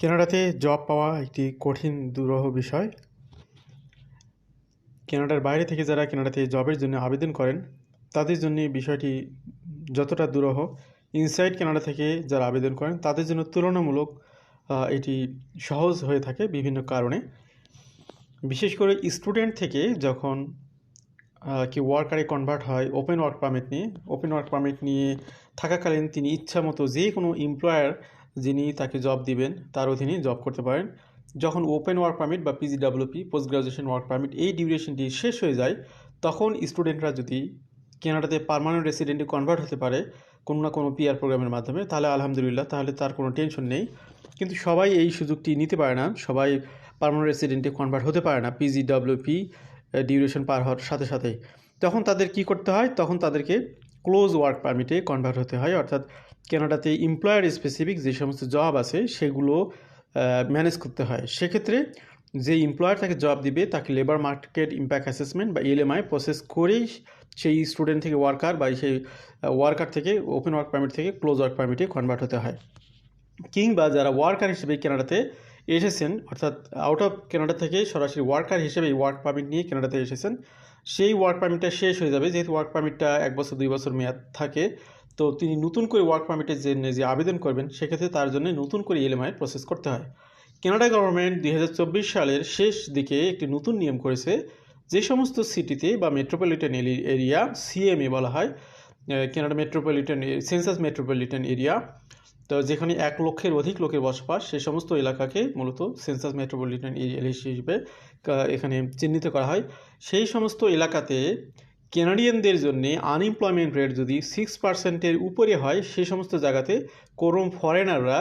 কানাডাতে জব পাওয়া একটি কঠিন, দুরহ বিষয়। কানাডার বাইরে থেকে যারা কেনাডাতে জবের জন্য আবেদন করেন, তাদের জন্য বিষয়টি যতটা দুরূহ। ইনসাইড কানাডা থেকে যারা আবেদন করেন, তাদের জন্য তুলনামূলক এটি সহজ হয়ে থাকে বিভিন্ন কারণে। বিশেষ করে স্টুডেন্ট থেকে যখন কি ওয়ার্কারে কনভার্ট হয়, ওপেন ওয়ার্ক পারমিট নিয়ে, ওপেন ওয়ার্ক পারমিট নিয়ে থাকাকালীন তিনি ইচ্ছা মতো যে কোনো এমপ্লয়ার যিনি তাকে জব দিবেন, তার অধীনে জব করতে পারেন। যখন ওপেন ওয়ার্ক পারমিট বা PGWP post graduation work permit এই ডিউরেশনটি শেষ হয়ে যায়, তখন স্টুডেন্টরা যদি কেনাডাতে পারমানেন্ট রেসিডেন্টে কনভার্ট হতে পারে, কোনো না কোনো পিআর প্রোগ্রামের মাধ্যমে, তাহলে আলহামদুলিল্লাহ, তাহলে তার কোনো টেনশন নেই। কিন্তু সবাই এই সুযোগটি নিতে পারে না। সবাই পারমানেন্ট রেসিডেন্টে কনভার্ট হতে পারে না পিজিডাব্লিউপি ডিউরেশন পার হওয়ার সাথে সাথেই তখন তাদের কি করতে হয়? তখন তাদেরকে ক্লোজ ওয়ার্ক পারমিটে কনভার্ট হতে হয়। অর্থাৎ কানাডাতে এমপ্লয়ার স্পেসিফিক যে সমস্ত জব আছে, সেগুলো ম্যানেজ করতে হয়। সেক্ষেত্রে যে এমপ্লয়ার তাকে জব দিবে, তাকে লেবার মার্কেট ইম্প্যাক্ট অ্যাসেসমেন্ট বা এলএমআই প্রসেস করেই সেই স্টুডেন্ট থেকে ওয়ার্কার বা সেই ওয়ার্কার থেকে ওপেন ওয়ার্ক পারমিট থেকে ক্লোজ ওয়ার্ক পারমিটে কনভার্ট হতে হয়। কিংবা যারা ওয়ার্কার হিসেবে কানাডাতে এসেছেন, অর্থাৎ আউট অফ কানাডা থেকে সরাসরি ওয়ার্কার হিসেবে ওয়ার্ক পারমিট নিয়ে কানাডাতে এসেছেন সেই ওয়ার্ক পারমিটটা শেষ হয়ে যাবে। যেহেতু ওয়ার্ক পারমিটটা এক বছর, দুই বছর মেয়াদ থাকে, তো তিনি নতুন করে ওয়ার্ক পারমিটের জন্য যে আবেদন করবেন, সেক্ষেত্রে তার জন্য নতুন করে এলএমআই প্রসেস করতে হয়। কানাডা গভর্নমেন্ট দুই হাজার চব্বিশ সালের শেষ দিকে একটি নতুন নিয়ম করেছে, যে সমস্ত সিটিতে বা মেট্রোপলিটন এরিয়া সিএমএ বলা হয় Canada metropolitan census metropolitan area তো যেখানে এক লক্ষের অধিক লোকের বসবাস সেই সমস্ত এলাকাকে মূলত সেন্সাস মেট্রোপলিটন এরিয়া হিসেবে এখানে চিহ্নিত করা হয়। সেই সমস্ত এলাকাতে কেনাডিয়ানদের জন্য আনএমপ্লয়মেন্ট রেট যদি সিক্স পার্সেন্টের উপরে হয় সেই সমস্ত জায়গাতে কোনো ফরেনাররা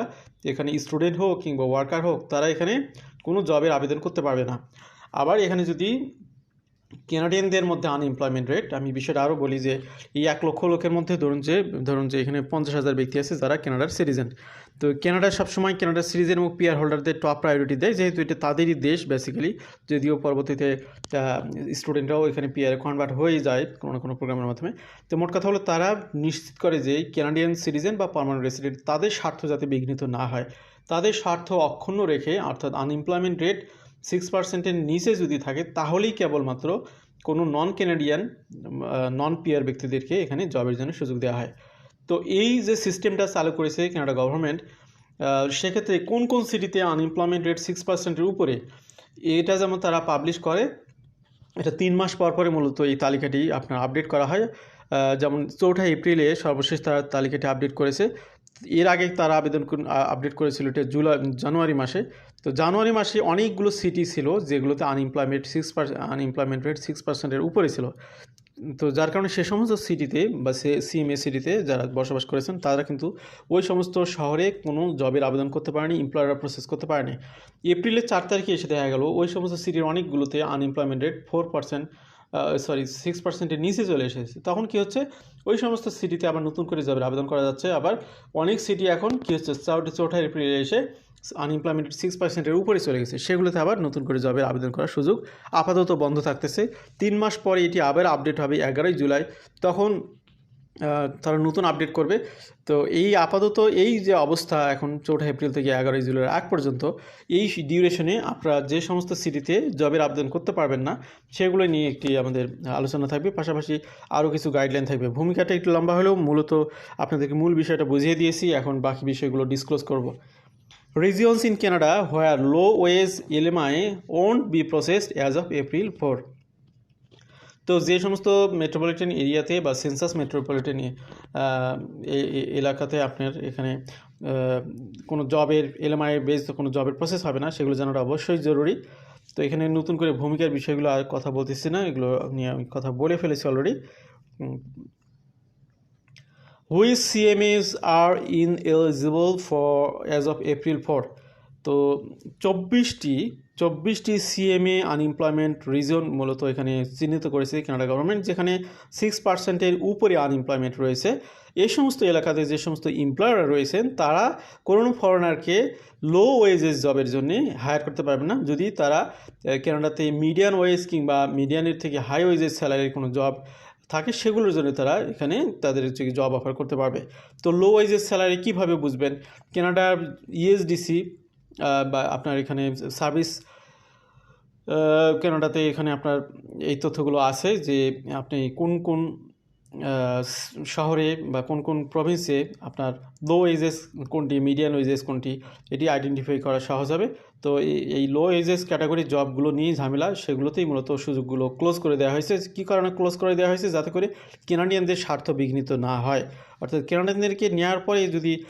এখানে স্টুডেন্ট হোক কিংবা ওয়ার্কার হোক, তারা এখানে কোনো জবের আবেদন করতে পারবে না। আবার এখানে যদি কেনাডিয়ানদের মধ্যে আনএমপ্লয়মেন্ট রেট আমি বিষয়টা আরও বলি যে, এই এক লক্ষ লোকের মধ্যে ধরুন যে ধরুন যে এখানে পঞ্চাশ হাজার ব্যক্তি আছে যারা কেনাডার সিটিজেন তো কেনাডা সবসময় কেনাডার সিটিজেন এবং পিআর হোল্ডারদের টপ প্রায়োরিটি দেয়, যেহেতু এটা তাদেরই দেশ বেসিক্যালি যদিও পরবর্তীতে স্টুডেন্টরাও এখানে পিআর কনভার্ট হয়ে যায় কোনো না কোনো প্রোগ্রামের মাধ্যমে। তো মোট কথা হলো তারা নিশ্চিত করে যে কেনাডিয়ান সিটিজেন বা পার্মানেন্ট রেসিডেন্ট তাদের স্বার্থ যাতে বিঘ্নিত না হয়। তাদের স্বার্থ অক্ষুণ্ণ রেখে, অর্থাৎ আনএমপ্লয়মেন্ট রেট সিক্স পার্সেন্টের নিচে যদি থাকে, তাহলেই কেবলমাত্র কোনো নন কেনাডিয়ান নন পিয়ার ব্যক্তিদেরকে এখানে জবের জন্য সুযোগ দেওয়া হয়। তো এই যে সিস্টেমটা চালু করেছে কানাডা গভর্নমেন্ট সেক্ষেত্রে কোন কোন সিটিতে আনএমপ্লয়মেন্ট রেট সিক্স পার্সেন্টের উপরে, এটা যেমন তারা পাবলিশ করে, এটা তিন মাস পর পরে মূলত এই তালিকাটি আপনার আপডেট করা হয়। যেমন চৌঠা এপ্রিলে সর্বশেষ তারা তালিকাটি আপডেট করেছে। এর আগে তারা আবেদন আপডেট করেছিল এটা জুলাই, জানুয়ারি মাসে। তো জানুয়ারি মাসে অনেকগুলো সিটি ছিল যেগুলোতে unemployment six unemployment rate six পার্সেন্টের উপরে ছিল। তো যার কারণে সে সমস্ত সিটিতে বা সে সিএমএ সিটিতে যারা বসবাস করেছেন, তারা কিন্তু ওই সমস্ত শহরে কোনো জবের আবেদন করতে পারেনি এমপ্লয়াররা প্রসেস করতে পারেনি। এপ্রিলের চার তারিখে এসে দেখা গেল, ওই সমস্ত সিটির অনেকগুলোতে unemployment rate four percent sorry six পার্সেন্টের নিচে চলে এসেছে। তখন কি হচ্ছে, ওই সমস্ত সিটিতে আবার নতুন করে জবের আবেদন করা যাচ্ছে। আবার অনেক সিটি এখন কী হচ্ছে, চৌঠা এপ্রিলে এসে আনএমপ্লয়মেন্ট সিক্স পার্সেন্টের উপরে চলে গেছে। সেগুলোতে আবার নতুন করে জবের আবেদন করার সুযোগ আপাতত বন্ধ থাকতেছে। তিন মাস পরে এটি আবার আপডেট হবে এগারোই জুলাই। তখন তারা নতুন আপডেট করবে। তো এই আপাতত এই যে অবস্থা এখন চৌঠা এপ্রিল থেকে এগারোই জুলাই আগ পর্যন্ত, এই ডিউরেশনে আপনারা যে সমস্ত সিটিতে জবের আবেদন করতে পারবেন না, সেগুলো নিয়ে একটি আমাদের আলোচনা থাকবে। পাশাপাশি আরও কিছু গাইডলাইন থাকবে। ভূমিকাটা একটু লম্বা হলেও মূলত আপনাদেরকে মূল বিষয়টা বুঝিয়ে দিয়েছি। এখন বাকি বিষয়গুলো ডিসক্লোজ করব। Regions in Canada where low wage LMI won't be processed as of April 4 তো যে সমস্ত মেট্রোপলিটন এরিয়াতে বা সেন্সাস মেট্রোপলিটন এলাকাতে আপনার এখানে কোনো জবের এলএমআই বেস কোনো জবের প্রসেস হবে না, সেগুলো জানাটা অবশ্যই জরুরি। তো এখানে নতুন করে ভূমিকার বিষয়গুলো আর কথা বলতেছি না, এগুলো নিয়ে আমি কথা বলে ফেলেছি already which CMAs are in eligible for as of April four তো চব্বিশটি চব্বিশটি সিএমএ আনএমপ্লয়মেন্ট রিজন মূলত এখানে চিহ্নিত করেছে কানাডা গভর্নমেন্ট যেখানে সিক্স পার্সেন্টের উপরে আনএমপ্লয়মেন্ট রয়েছে। এই সমস্ত এলাকাতে যে সমস্ত এমপ্লয়াররা রয়েছেন, তারা কোনো ফরেনারকে লো ওয়েজেস জবের জন্য হায়ার করতে পারবে না। যদি তারা কানাডাতে মিডিয়ান ওয়েজ কিংবা মিডিয়ানের থেকে হাই ওয়েজেস স্যালারির কোনো জব থাকে সেগুলোর জন্য তারা এখানে তাদের হচ্ছে জব অফার করতে পারবে। তো লো ওয়েজের স্যালারি কীভাবে বুঝবেন? কানাডার ইএসডিসি বা আপনার এখানে সার্ভিস কেনাডাতে এখানে আপনার এই তথ্যগুলো আছে যে আপনি কোন কোন শহরে বা কোন কোন প্রভিন্সে আপনার লো ওয়েজেস কোনটি মিডিয়াম এজেস কোনটি, এটি আইডেন্টিফাই করা সহজ হবে। তো এই- লো এজেস ক্যাটাগরি জবগুলো নিয়ে ঝামেলা, সেগুলোতেই মূলত সুযোগগুলো ক্লোজ করে দেওয়া হয়েছে। কী কারণে ক্লোজ করে দেওয়া হয়েছে? যাতে করে কেনাডিয়ানদের স্বার্থ বিঘ্নিত না হয়। অর্থাৎ কেনাডিয়ানদেরকে নেওয়ার পরে যদি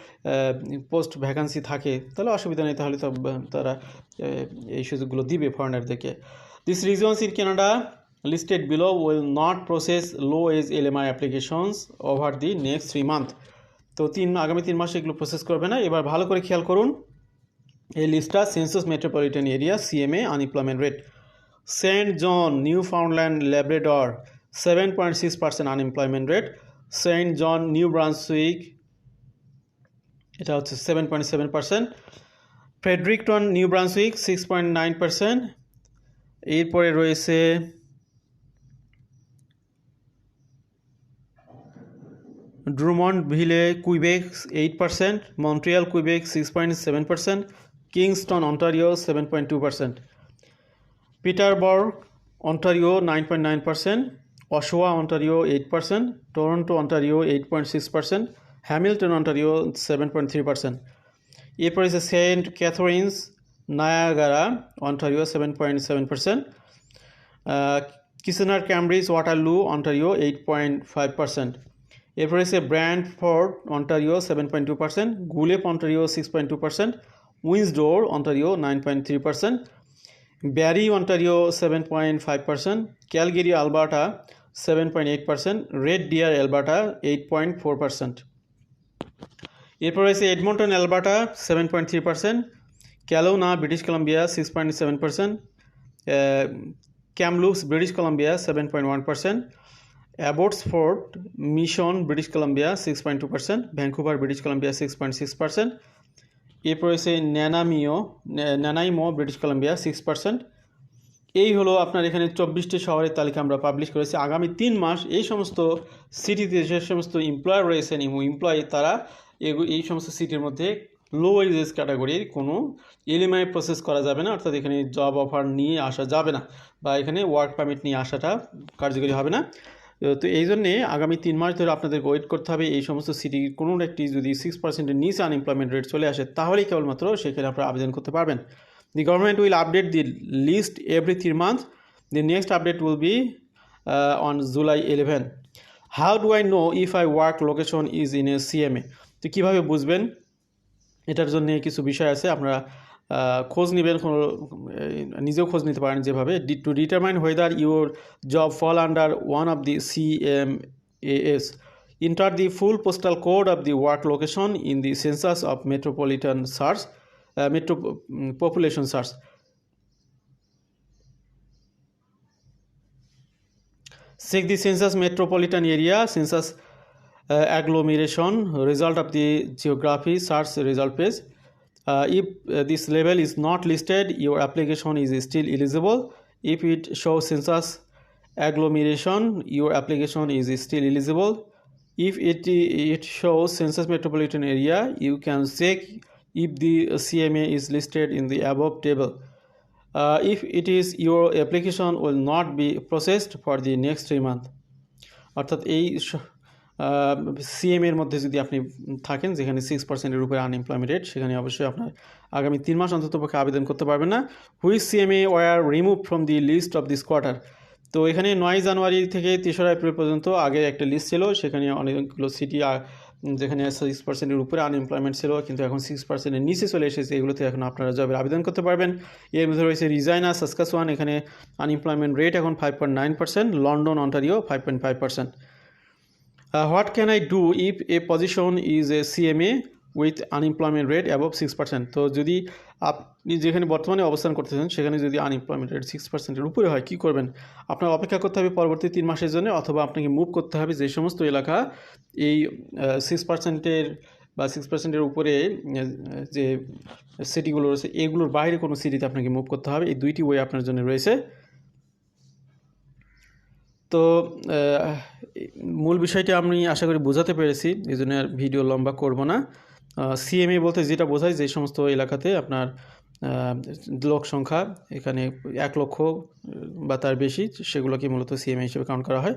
পোস্ট ভ্যাকান্সি থাকে, তাহলে অসুবিধা নেই। তাহলে তো তারা এই সুযোগগুলো দিবে ফরেনারদেরকে these regions in Canada listed below will not process low age LMI applications over the next three month তো তিন, আগামী তিন মাসে এগুলো প্রসেস করবে না। এবার ভালো করে খেয়াল করুন। এই লিস্টটা census metropolitan area CMA unemployment rate Saint John Newfoundland Labrador seven point six percent unemployment rate Saint John, New Brunswick, এটা হচ্ছে seven point seven percent Fredericton, New Brunswick six point nine percent এরপরে রয়েছে Drummondville, Quebec eight percent Montreal, Quebec six point seven percent Kingston, Ontario seven point two percent Peterborough, Ontario nine point nine percent Oshawa, Ontario eight percent Toronto, Ontario eight point six percent Hamilton, Ontario seven point three percent এরপর আছে Saint Catharines, Niagara, Ontario seven point seven percent Kitchener, Cambridge, Waterloo, Ontario eight point five percent এরপর আছে Brantford, Ontario seven point two percent Guelph, Ontario six point two percent Windsor Ontario nine point three percent. Barrie, Ontario seven point five percent. Calgary, Alberta seven point eight percent. Red Deer, Alberta eight point four percent. এরপর রয়েছে Edmonton, Alberta seven point three percent. Kelowna, British Columbia six point seven percent. Kamloops British Columbia seven point one percent. Abbotsford Mission, British Columbia six point two percent. Vancouver British Columbia six point six percent. এরপর রয়েছে Nanaimo Nanaimo British Columbia six percent এই হলো আপনার এখানে চব্বিশটি শহরের তালিকা আমরা পাবলিশ করেছি। আগামী তিন মাস এই সমস্ত সিটিতে যে সমস্ত এমপ্লয়ার রয়েছেন এমপ্লয়ি তারা এই সমস্ত সিটির মধ্যে লো ওয়েজেস ক্যাটাগরির কোনো এলএমআই প্রসেস করা যাবে না, অর্থাৎ এখানে জব অফার নিয়ে আসা যাবে না বা এখানে ওয়ার্ক পারমিট নিয়ে আসাটা কার্যকরী হবে না। তো এই জন্যে আগামী তিন মাস ধরে আপনাদেরকে ওয়েট করতে হবে। এই সমস্ত সিটির কোনো একটি যদি সিক্স পার্সেন্টের নিচে আনএমপ্লয়মেন্ট রেট চলে আসে, তাহলেই কেবলমাত্র সেখানে আপনারা আবেদন করতে পারবেন। The government will update the list every three month the next update will be on July eleven how do I know if I work location is in a CMA তো কীভাবে বুঝবেন? এটার জন্য কিছু বিষয় আছে, আপনারা খোঁজ নেবেন নিজেও খোঁজ নিতে পারেন যেভাবে। To determine whether your job fall under one of the C M S enter the full postal code of the work location in the census of metropolitan search metro population search the census metropolitan area, census uh, agglomeration, result of the geography search result page. Uh, if uh, this level is not listed, your application is still eligible. If it shows census agglomeration, your application is still eligible. If it, it shows census metropolitan area, you can check if the CMA is listed in the above table. Uh, if it is your application will not be processed for the next three month অর্থাৎ এই CM এর মধ্যে যদি আপনি থাকেন, যেখানে six পার্সেন্টের উপরে আনএমপ্লয়মেন্ট রেট সেখানে অবশ্যই আপনার আগামী তিন মাস অন্তত পক্ষে আবেদন করতে পারবেন না। Which CMA were remove from the list of this quarter তো এখানে নয় জানুয়ারি থেকে তেসরা এপ্রিল পর্যন্ত আগে একটা লিস্ট ছিল, সেখানে অনেকগুলো সিটি যেখানে সিক্স পার্সেন্টের উপরে আনএমপ্লয়মেন্ট ছিল, কিন্তু এখন সিক্স পার্সেন্টের নিচে চলে এসেছে, এগুলোতে এখন আপনারা জবের আবেদন করতে পারবেন। এর মধ্যে রয়েছে রিজাইনা সাসকাসওয়ান এখানে আনএমপ্লয়মেন্ট রেট এখন five point nine percent London Ontario five point five percent what can I do if a position is a CMA with unemployment rate above six percent তো যদি আপনি যেখানে বর্তমানে অবস্থান করতেছেন, সেখানে যদি আনএমপ্লয়মেন্ট রেট সিক্স পার্সেন্টের উপরে হয়, কী করবেন? আপনার অপেক্ষা করতে হবে পরবর্তী তিন মাসের জন্য, অথবা আপনাকে মুভ করতে হবে যে সমস্ত এলাকা এই সিক্স পার্সেন্টের বা সিক্স পার্সেন্টের উপরে যে সিটিগুলো রয়েছে, এগুলোর বাইরে কোনো সিটিতে আপনাকে মুভ করতে হবে। এই দুইটি ওয়ে আপনার জন্য রয়েছে। তো মূল বিষয়টি আমি আশা করি বোঝাতে পেরেছি, এই জন্য আর ভিডিও লম্বা করব না। সিএমএ বলতে যেটা বোঝায় যে সমস্ত এলাকাতে আপনার লোক সংখ্যা এখানে এক লক্ষ বা তার বেশি, সেগুলোকে মূলত সিএমএ হিসেবে কাউন্ট করা হয়।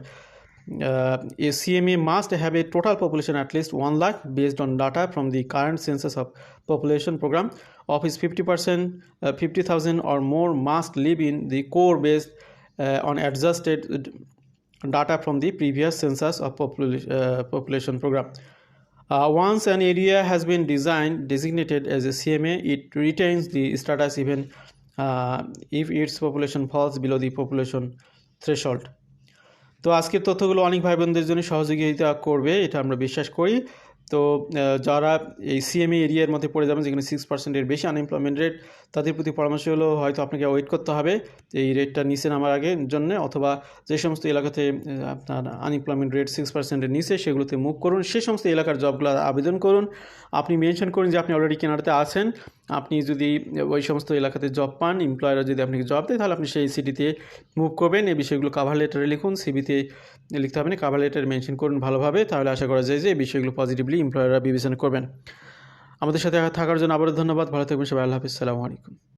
A CMA must have a total population at least one lakh based on data from the current census of population program of is fifty percent fifty thousand or more must live in the core based on adjusted data from the previous census of popula- uh, population program uh, once an area has been designed designated as a CMA, it retains the status even uh, if its population falls below the population threshold. তো আজকের তথ্যগুলো অনেক ভাই বোনদের জন্য সহযোগিতা করবে এটা আমরা বিশ্বাস করি তো যারা এই সিএমএ এরিয়ার মধ্যে পড়ে যাবেন, যেখানে সিক্স পার্সেন্টের বেশি আনএমপ্লয়মেন্ট রেট তাদের প্রতি পরামর্শ হলো হয়তো আপনাকে ওয়েট করতে হবে এই রেটটা নিচে নামার আগে জন্য, অথবা যে সমস্ত এলাকাতে আপনার আনএমপ্লয়মেন্ট রেট সিক্স পার্সেন্টের নিচে সেগুলোতে মুভ করুন। সে সমস্ত এলাকার জবগুলো আবেদন করুন। আপনি মেনশন করুন যে আপনি অলরেডি কেনারতে আছেন। আপনি যদি ওই সমস্ত এলাকাতে জব পান এমপ্লয়াররা যদি আপনাকে জব দেয়, তাহলে আপনি সেই সিটিতে মুভ করবেন। এই বিষয়গুলো কাভার লেটারে লিখুন সিবিতে লিখতে হবে না কাভার লেটার মেনশন করুন ভালোভাবে, তাহলে আশা করা যায় যে এই বিষয়গুলো পজিটিভলি এমপ্লয়াররা বিবেচনা করবেন। আমাদের সাথে থাকার জন্য আবারও ধন্যবাদ। ভালো থাকবেন সবাই। আল্লাহ হাফিজ। সালামু আলাইকুম।